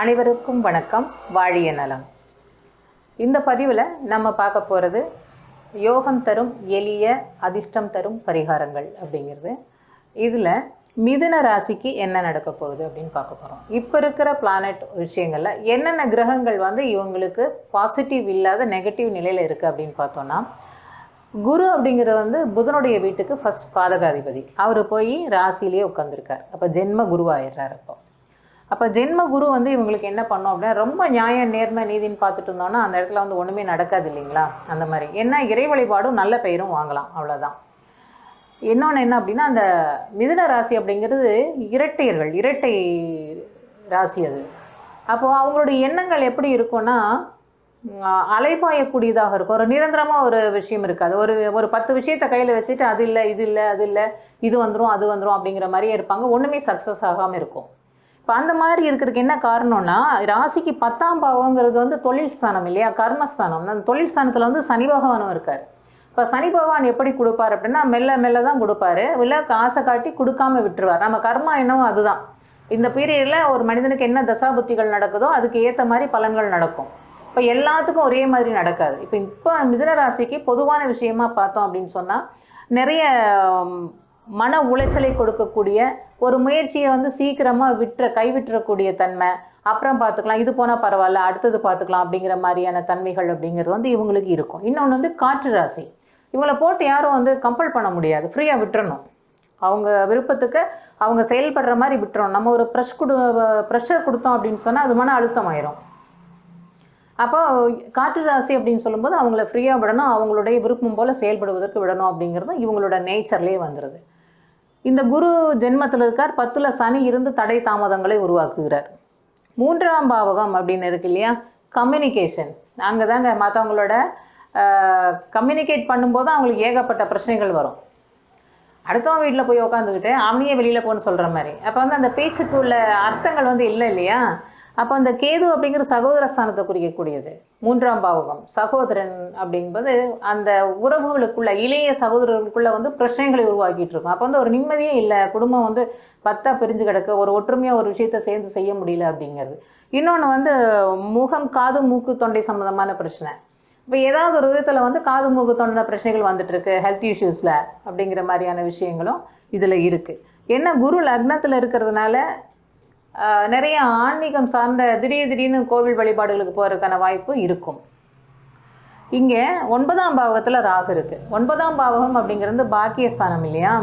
அனைவருக்கும் வணக்கம். வாழிய நலம். இந்த பதிவில் நம்ம பார்க்க போகிறது யோகம் தரும் எளிய அதிர்ஷ்டம் தரும் பரிகாரங்கள் அப்படிங்கிறது. இதில் மிதுன ராசிக்கு என்ன நடக்க போகுது அப்படின்னு பார்க்க போகிறோம் இப்போ இருக்கிற பிளானட் விஷயங்களில் என்னென்ன கிரகங்கள் வந்து இவங்களுக்கு பாசிட்டிவ் இல்லாத நெகட்டிவ் நிலையில் இருக்குது அப்படின்னு பார்த்தோன்னா குரு அப்படிங்கிறது வந்து புதனுடைய வீட்டுக்கு ஃபஸ்ட் பாதகாதிபதி. அவர் போய் ராசிலேயே உட்காந்துருக்கார் அப்போ ஜென்ம குருவாயிடுறார் அப்போ. அப்போ ஜென்ம குரு வந்து இவங்களுக்கு என்ன பண்ணோம் அப்படின்னா ரொம்ப நியாயம் நேர்மை நீதின்னு பார்த்துட்டு இருந்தோம்னா அந்த இடத்துல வந்து ஒன்றுமே நடக்காது இல்லைங்களா? அந்த மாதிரி. என்ன இறை வழிபாடும் நல்ல பெயரும் வாங்கலாம். அவ்வளோதான் இன்னொன்று என்ன அப்படின்னா அந்த மிதுன ராசி அப்படிங்கிறது இரட்டையர்கள். இரட்டை ராசி அது. அப்போது அவங்களுடைய எண்ணங்கள் எப்படி இருக்கும்னா உம், அலைபாயக்கூடியதாக இருக்கும். ஒரு நிரந்தரமாக ஒரு விஷயம் இருக்காது. ஒரு ஒரு பத்து விஷயத்தை கையில் வச்சுட்டு அது இல்லை இது இல்லை அது இல்லை இது வந்துடும் அது வந்துடும் அப்படிங்கிற மாதிரியே இருப்பாங்க. ஒன்றுமே சக்ஸஸ் ஆகாமல் இருக்கும். இப்போ அந்த மாதிரி இருக்கிறதுக்கு என்ன காரணம்னா ராசிக்கு பத்தாம் பாவங்கிறது வந்து தொழில் ஸ்தானம் இல்லையா? கர்மஸ்தானம். அந்த தொழில் ஸ்தானத்தில் வந்து சனி பகவானும் இருக்கார். இப்போ சனி பகவான் எப்படி கொடுப்பார் அப்படின்னா மெல்ல மெல்ல தான் கொடுப்பாரு. இல்லை காசை காட்டி கொடுக்காம விட்டுருவார். நம்ம கர்மா என்னவோ அதுதான். இந்த பீரியடில் ஒரு மனிதனுக்கு என்ன தசாபுத்திகள் நடக்குதோ அதுக்கு ஏற்ற மாதிரி பலன்கள் நடக்கும். இப்போ எல்லாத்துக்கும் ஒரே மாதிரி நடக்காது. இப்போ இப்போ மிதுன ராசிக்கு பொதுவான விஷயமா பார்த்தோம் அப்படின்னு சொன்னால் நிறைய மன உளைச்சலை கொடுக்கக்கூடிய ஒரு முயற்சியை வந்து சீக்கிரமாக விட்டுற கைவிட்டுறக்கூடிய தன்மை. அப்புறம் பார்த்துக்கலாம் இது போனால் பரவாயில்ல அடுத்தது பார்த்துக்கலாம் அப்படிங்கிற மாதிரியான தன்மைகள் அப்படிங்கிறது வந்து இவங்களுக்கு இருக்கும். இன்னொன்று வந்து காற்று ராசி. இவங்களை போட்டு யாரும் வந்து கம்பல் பண்ண முடியாது. ஃப்ரீயாக விட்டுறணும். அவங்க விருப்பத்துக்கு அவங்க செயல்படுற மாதிரி விட்டுறோம் நம்ம ஒரு ப்ரெஷ் கொடு ப்ரெஷர் கொடுத்தோம் அப்படின்னு சொன்னால் அது மன அழுத்தம் ஆயிரும். அப்போ காற்று ராசி அப்படின்னு சொல்லும்போது அவங்கள ஃப்ரீயாக விடணும். அவங்களுடைய விருப்பம் போல் செயல்படுவதற்கு விடணும் அப்படிங்கிறது இவங்களோட நேச்சர்லேயே வந்துடுது இந்த குரு ஜென்மத்தில் இருக்கார். பத்தில் சனி இருந்து தடை தாமதங்களை உருவாக்குகிறார். மூன்றாம் பாவகம் அப்படின்னு இருக்கு இல்லையா? கம்யூனிகேஷன் அங்கே தாங்க மற்றவங்களோட கம்யூனிகேட் பண்ணும்போது அவங்களுக்கு ஏகப்பட்ட பிரச்சனைகள் வரும். அடுத்தவன் வீட்டில் போய் உட்காந்துக்கிட்டு அவனையே வெளியில் போகணும்னு சொல்கிற மாதிரி. அப்போ வந்து அந்த பேச்சுக்கு உள்ள அர்த்தங்கள் வந்து இல்லை இல்லையா? அப்போ அந்த கேது அப்படிங்கிற சகோதர ஸ்தானத்தை குறிக்கக்கூடியது. மூன்றாம் பாவகம். சகோதரன் அப்படிங்கிறது அந்த உறவுகளுக்குள்ள இளைய சகோதரர்களுக்குள்ள வந்து பிரச்சனைகளை உருவாக்கிட்டு இருக்கும். அப்போ வந்து ஒரு நிம்மதியே இல்லை. குடும்பம் வந்து பத்தா பிரிஞ்சு கிடக்கு. ஒரு ஒற்றுமையாக ஒரு விஷயத்தை சேர்ந்து செய்ய முடியல அப்படிங்கிறது. இன்னொன்று வந்து முகம் காது மூக்கு தொண்டை சம்மந்தமான பிரச்சனை. இப்போ ஏதாவது ஒரு விதத்தில் வந்து காது மூக்கு தொண்டை பிரச்சனைகள் வந்துட்டுருக்கு. ஹெல்த் இஷ்யூஸில் அப்படிங்கிற மாதிரியான விஷயங்களும் இதில் இருக்குது என்ன குரு லக்னத்தில் இருக்கிறதுனால நிறைய ஆன்மீகம் சார்ந்த திடீர் திடீர்னு கோவில் வழிபாடுகளுக்கு போகிறதுக்கான வாய்ப்பு இருக்கும். இங்கே ஒன்பதாம் பாவகத்தில் ராகு இருக்குது ஒன்பதாம் பாவகம் அப்படிங்கிறது பாக்கியஸ்தானம் இல்லையா?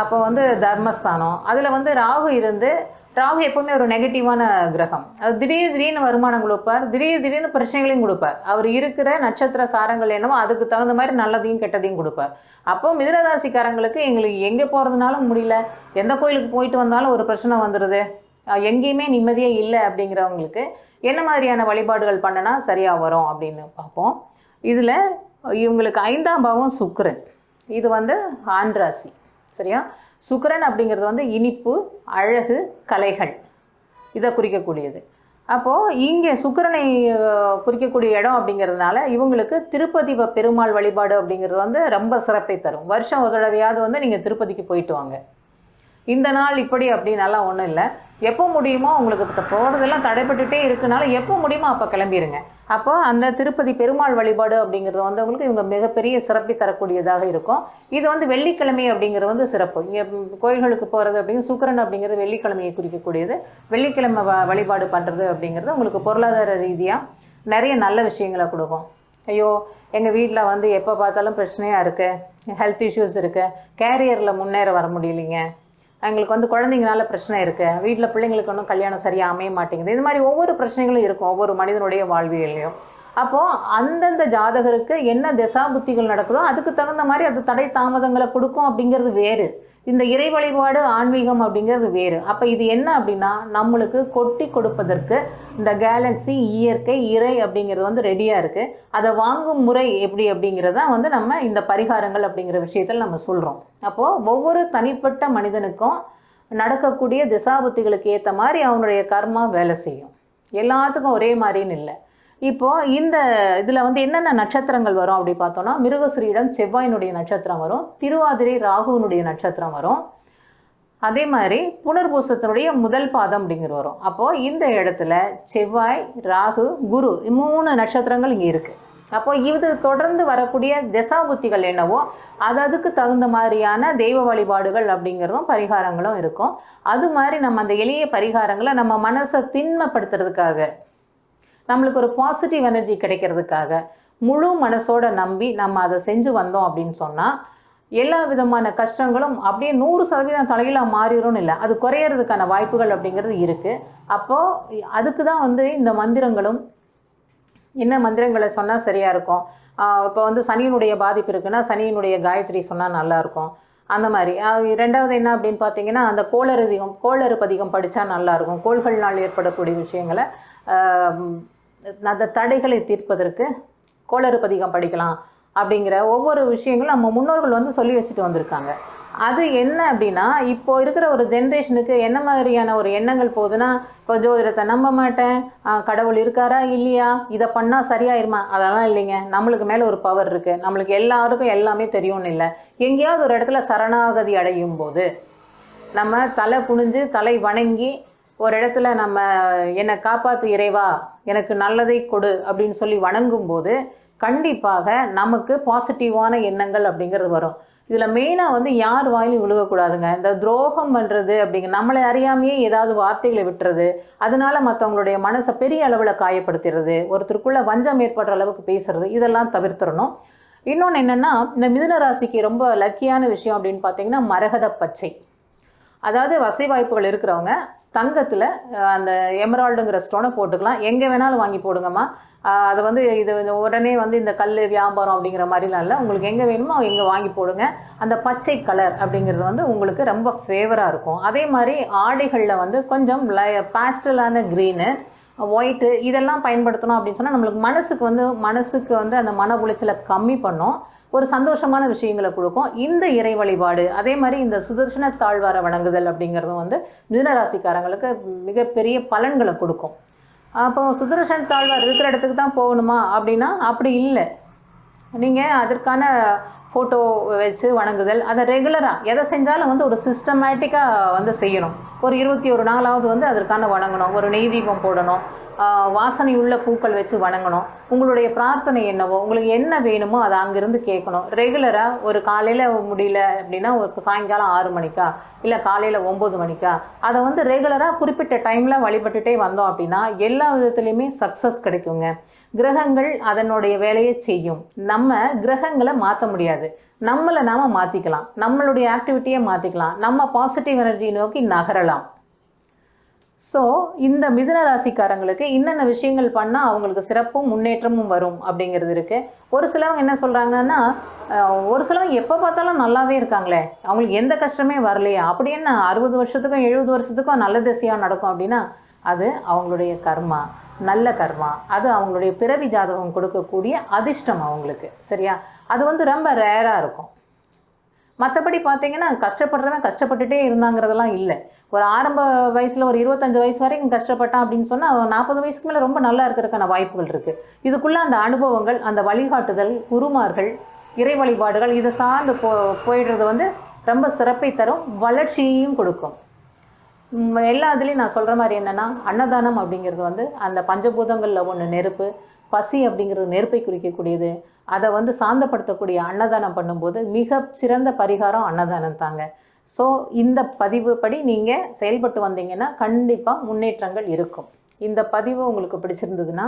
அப்போ வந்து தர்மஸ்தானம். அதில் வந்து ராகு இருந்து ராகு எப்பவுமே ஒரு நெகட்டிவான கிரகம். அது திடீர் திடீர்னு வருமானம் கொடுப்பார். திடீர் திடீர்னு பிரச்சனைகளையும் கொடுப்பார். அவர் இருக்கிற நட்சத்திர சாரங்கள் என்னவோ அதுக்கு தகுந்த மாதிரி நல்லதையும் கெட்டதையும் கொடுப்பார். அப்போ மிதனராசிக்காரங்களுக்கு எங்களுக்கு எங்கே போகிறதுனாலும் முடியல. எந்த கோயிலுக்கு போயிட்டு வந்தாலும் ஒரு பிரச்சனை வந்துடுது எங்கேயுமே நிம்மதியே இல்லை அப்படிங்கிறவங்களுக்கு என்ன மாதிரியான வழிபாடுகள் பண்ணனா சரியாக வரும் அப்படின்னு பார்ப்போம். இதில் இவங்களுக்கு ஐந்தாம் பாவம் சுக்கரன். இது வந்து ஆண் ராசி. சரியா? சுக்கரன் அப்படிங்கிறது வந்து இனிப்பு அழகு கலைகள். இதை குறிக்கக்கூடியது. அப்போது இங்கே சுக்கரனை குறிக்கக்கூடிய இடம் அப்படிங்கிறதுனால இவங்களுக்கு திருப்பதி வ- பெருமாள் வழிபாடு அப்படிங்கிறது வந்து ரொம்ப சிறப்பை தரும். வருஷம் ஒரு தடவையாவது வந்து நீங்கள் திருப்பதிக்கு போயிட்டு வாங்க. இந்த நாள் இப்படி அப்படின்னாலாம் ஒன்றும் இல்லை. எப்போ முடியுமோ உங்களுக்கு இப்போ போகிறதெல்லாம் தடைப்பட்டுட்டே இருக்குனால எப்போ முடியுமோ அப்போ கிளம்பிடுங்க அப்போ அந்த திருப்பதி பெருமாள் வழிபாடு அப்படிங்கிறது வந்து உங்களுக்கு இவங்க மிகப்பெரிய சிறப்பி தரக்கூடியதாக இருக்கும். இது வந்து வெள்ளிக்கிழமை அப்படிங்கிறது வந்து சிறப்பு. இங்கே கோயில்களுக்கு போகிறது அப்படிங்கிறது சுக்கிரன் அப்படிங்கிறது வெள்ளிக்கிழமையை குறிக்கக்கூடியது. வெள்ளிக்கிழமை வ வழிபாடு பண்ணுறது அப்படிங்கிறது உங்களுக்கு பொருளாதார ரீதியாக நிறைய நல்ல விஷயங்களை கொடுக்கும். ஐயோ எங்கள் வீட்டில் வந்து எப்போ பார்த்தாலும் பிரச்சனையாக இருக்குது ஹெல்த் இஷ்யூஸ் இருக்குது கேரியரில் முன்னேற வர முடியலைங்க. எங்களுக்கு வந்து குழந்தைங்கனால பிரச்சனை இருக்குது வீட்டில் பிள்ளைங்களுக்கு ஒன்றும் கல்யாணம் சரியாக அமைய மாட்டேங்குது. இது மாதிரி ஒவ்வொரு பிரச்சனைகளும் இருக்கும் ஒவ்வொரு மனிதனுடைய வாழ்வியல்லையும். அப்போது அந்தந்த ஜாதகருக்கு என்ன திசாபுத்திகள் நடக்குதோ அதுக்கு தகுந்த மாதிரி அது தடை தாமதங்களை கொடுக்கும் அப்படிங்கிறது வேறு. இந்த இறை வழிபாடு ஆன்மீகம் அப்படிங்கிறது வேறு. அப்போ இது என்ன அப்படின்னா நம்மளுக்கு கொட்டி கொடுப்பதற்கு இந்த கேலக்ஸி இயற்கை இறை அப்படிங்கிறது வந்து ரெடியாக இருக்குது அதை வாங்கும் முறை எப்படி அப்படிங்கிறத வந்து நம்ம இந்த பரிகாரங்கள் அப்படிங்கிற விஷயத்தில் நம்ம சொல்கிறோம் அப்போது ஒவ்வொரு தனிப்பட்ட மனிதனுக்கும் நடக்கக்கூடிய திசாபுத்திகளுக்கு ஏற்ற மாதிரி அவனுடைய கர்மா வேலை செய்யும். எல்லாத்துக்கும் ஒரே மாதிரின்னு இல்லை. இப்போ இந்த இதில் வந்து என்னென்ன நட்சத்திரங்கள் வரும் அப்படி பார்த்தோம்னா மிருகஸ்ரீடம் செவ்வாயினுடைய நட்சத்திரம் வரும் திருவாதிரை ராகுவினுடைய நட்சத்திரம் வரும். அதே மாதிரி புனர்பூசத்தினுடைய முதல் பாதம் அப்படிங்கிற வரும். அப்போது இந்த இடத்துல செவ்வாய் ராகு குரு மூணு நட்சத்திரங்கள் இங்கே இருக்குது அப்போ இது தொடர்ந்து வரக்கூடிய திசாபுத்திகள் என்னவோ அது அதுக்கு தகுந்த மாதிரியான தெய்வ வழிபாடுகள் அப்படிங்கிறதும் பரிகாரங்களும் இருக்கும். அது மாதிரி நம்ம அந்த எளிய பரிகாரங்களை நம்ம மனசை திண்மப்படுத்துறதுக்காக நம்மளுக்கு ஒரு பாசிட்டிவ் எனர்ஜி கிடைக்கிறதுக்காக முழு மனசோட நம்பி நம்ம அதை செஞ்சு வந்தோம் அப்படின்னு சொன்னால் எல்லா விதமான கஷ்டங்களும் அப்படியே நூறு சதவீதம் தலைகீழாக மாறிடும்னு இல்லை. அது குறையிறதுக்கான வாய்ப்புகள் அப்படிங்கிறது இருக்குது அப்போது அதுக்கு தான் வந்து இந்த மந்திரங்களும் என்ன மந்திரங்களை சொன்னால் சரியாக இருக்கும்? இப்போ வந்து சனியினுடைய பாதிப்பு இருக்குன்னா சனியினுடைய காயத்ரி சொன்னால் நல்லாயிருக்கும் அந்த மாதிரி. ரெண்டாவது என்ன அப்படின்னு பார்த்தீங்கன்னா அந்த கோளறுதிகம் கோளறுபதிகம் படித்தா நல்லாயிருக்கும் கோள்கள்னால் ஏற்படக்கூடிய விஷயங்களை அந்த தடைகளை தீர்ப்பதற்கு கோளறுபதிகம் படிக்கலாம் அப்படிங்கிற ஒவ்வொரு விஷயங்களும் நம்ம முன்னோர்கள் வந்து சொல்லி வச்சுட்டு வந்திருக்காங்க. அது என்ன அப்படின்னா இப்போ இருக்கிற ஒரு ஜென்ரேஷனுக்கு என்ன மாதிரியான ஒரு எண்ணங்கள் போகுதுன்னா இப்போ ஜோதிடத்தை நம்ப மாட்டேன் கடவுள் இருக்காரா இல்லையா? இதை பண்ணால் சரியாயிருமா? அதெல்லாம் இல்லைங்க. நம்மளுக்கு மேலே ஒரு பவர் இருக்குது நம்மளுக்கு எல்லாருக்கும் எல்லாமே தெரியும்னு இல்லை. எங்கேயாவது ஒரு இடத்துல சரணாகதி அடையும் போது நம்ம தலை குனிஞ்சு தலை வணங்கி ஒரு இடத்துல நம்ம என்னை காப்பாத்து இறைவா எனக்கு நல்லதை கொடு அப்படின்னு சொல்லி வணங்கும்போது கண்டிப்பாக நமக்கு பாசிட்டிவான எண்ணங்கள் அப்படிங்கிறது வரும். இதில் மெயினாக வந்து யார் வாயிலும் விழுகக்கூடாதுங்க. இந்த துரோகம் பண்ணுறது அப்படிங்க நம்மளை அறியாமையே ஏதாவது வார்த்தைகளை விட்டுறது அதனால மற்றவங்களுடைய மனசை பெரிய அளவில் காயப்படுத்துறது ஒருத்தருக்குள்ளே வஞ்சம் ஏற்படுற அளவுக்கு பேசுறது இதெல்லாம் தவிர்த்துறணும் இன்னொன்று என்னென்னா இந்த மிதுன ராசிக்கு ரொம்ப லக்கியான விஷயம் அப்படின்னு பார்த்தீங்கன்னா மரகத பச்சை. அதாவது வசதி வாய்ப்புகள் இருக்கிறவங்க தங்கத்தில் அந்த எமரால்டுங்கிற ஸ்டோனை போட்டுக்கலாம். எங்கே வேணாலும் வாங்கி போடுங்கம்மா. அது வந்து இது உடனே வந்து இந்த கல் வியாபாரம் அப்படிங்கிற மாதிரிலாம் இல்லை. உங்களுக்கு எங்கே வேணுமோ எங்கே வாங்கி போடுங்க. அந்த பச்சை கலர் அப்படிங்கிறது வந்து உங்களுக்கு ரொம்ப ஃபேவராக இருக்கும். அதே மாதிரி ஆடைகளில் வந்து கொஞ்சம் பேஸ்டலான க்ரீனு ஒயிட்டு இதெல்லாம் பயன்படுத்தணும் அப்படின்னு சொன்னால் நம்மளுக்கு மனசுக்கு வந்து மனசுக்கு வந்து அந்த மன உளைச்சலை கம்மி பண்ணும். ஒரு சந்தோஷமான விஷயங்களை கொடுக்கும். இந்த இறை வழிபாடு அதே மாதிரி இந்த சுதர்சன தாழ்வார வணங்குதல் அப்படிங்கிறதும் வந்து மிதனராசிக்காரங்களுக்கு மிகப்பெரிய பலன்களை கொடுக்கும். அப்போ சுதர்சன தாழ்வார் இருக்கிற இடத்துக்கு தான் போகணுமா அப்படின்னா அப்படி இல்லை. நீங்கள் அதற்கான ஃபோட்டோ வச்சு வணங்குதல். அதை ரெகுலராக எதை செஞ்சாலும் வந்து ஒரு சிஸ்டமேட்டிக்காக வந்து செய்யணும். ஒரு இருபத்தி ஒரு நாளாவது வந்து அதற்கான வணங்கணும். ஒரு நெய் தீபம் போடணும். வாசனை உள்ள பூக்கள் வச்சு வணங்கணும். உங்களுடைய பிரார்த்தனை என்னவோ உங்களுக்கு என்ன வேணுமோ அதை அங்கிருந்து கேட்கணும். ரெகுலராக ஒரு காலையில் முடியல அப்படின்னா ஒரு சாயங்காலம் ஆறு மணிக்கா? இல்லை காலையில் ஒம்பது மணிக்கா? அதை வந்து ரெகுலராக குறிப்பிட்ட டைமில் வழிபட்டுட்டே வந்தோம் அப்படின்னா எல்லா விதத்துலேயுமே சக்ஸஸ் கிடைக்குங்க. கிரகங்கள் அதனுடைய வேலையை செய்யும். நம்ம கிரகங்களை மாற்ற முடியாது. நம்மளை நாம் மாற்றிக்கலாம் நம்மளுடைய ஆக்டிவிட்டியை மாற்றிக்கலாம் நம்ம பாசிட்டிவ் எனர்ஜி நோக்கி நகரலாம். ஸோ இந்த மிதுன ராசிக்காரங்களுக்கு என்னென்ன விஷயங்கள் பண்ணால் அவங்களுக்கு சிறப்பும் முன்னேற்றமும் வரும் அப்படிங்கிறது இருக்குது ஒரு சிலவங்க என்ன சொல்கிறாங்கன்னா ஒரு சிலவங்க எப்போ பார்த்தாலும் நல்லாவே இருக்காங்களே அவங்களுக்கு எந்த கஷ்டமே வரலையா அப்படி என்ன அறுபது வருஷத்துக்கும் எழுபது வருஷத்துக்கும் நல்ல திசையாக நடக்கும் அப்படின்னா அது அவங்களுடைய கர்மா நல்ல கர்மா. அது அவங்களுடைய பிறவி ஜாதகம் கொடுக்கக்கூடிய அதிர்ஷ்டம் அவங்களுக்கு சரியா? அது வந்து ரொம்ப ரேராக இருக்கும். மற்றபடி பார்த்தீங்கன்னா கஷ்டப்படுறவன் கஷ்டப்பட்டுட்டே இருந்தாங்கிறதெல்லாம் இல்லை. ஒரு ஆரம்ப வயசில் ஒரு இருபத்தஞ்சு வயசு வரைக்கும் கஷ்டப்பட்டான் அப்படின்னு சொன்னால் அவன் நாற்பது வயசுக்கு மேலே ரொம்ப நல்லா இருக்கிறதுக்கான வாய்ப்புகள் இருக்குது இதுக்குள்ளே அந்த அனுபவங்கள் அந்த வழிகாட்டுதல் குருமார்கள் இறை வழிபாடுகள் இதை சார்ந்து போ போயிடுறது வந்து ரொம்ப சிறப்பை தரும் வளர்ச்சியையும் கொடுக்கும். எல்லா இதுலேயும் நான் சொல்கிற மாதிரி என்னென்னா அன்னதானம் அப்படிங்கிறது வந்து அந்த பஞ்சபூதங்களில் ஒன்று நெருப்பு பசி அப்படிங்கிறது நெருப்பை குறிக்கக்கூடியது. அதை வந்து சாந்தப்படுத்தக்கூடிய அன்னதானம் பண்ணும்போது மிக சிறந்த பரிகாரம் அன்னதானம் தாங்க. ஸோ இந்த பதிவு படி நீங்கள் செயல்பட்டு வந்தீங்கன்னா கண்டிப்பாக முன்னேற்றங்கள் இருக்கும். இந்த பதிவு உங்களுக்கு பிடிச்சிருந்ததுன்னா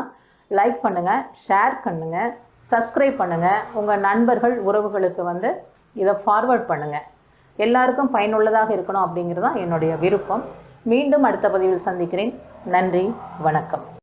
லைக் பண்ணுங்கள் ஷேர் பண்ணுங்கள் சப்ஸ்கிரைப் பண்ணுங்கள் உங்கள் நண்பர்கள் உறவுகளுக்கு வந்து இதை ஃபார்வர்ட் பண்ணுங்கள் எல்லாருக்கும் பயனுள்ளதாக இருக்கணும் அப்படிங்கிறது தான் என்னுடைய விருப்பம். மீண்டும் அடுத்த பதிவில் சந்திக்கிறேன். நன்றி வணக்கம்.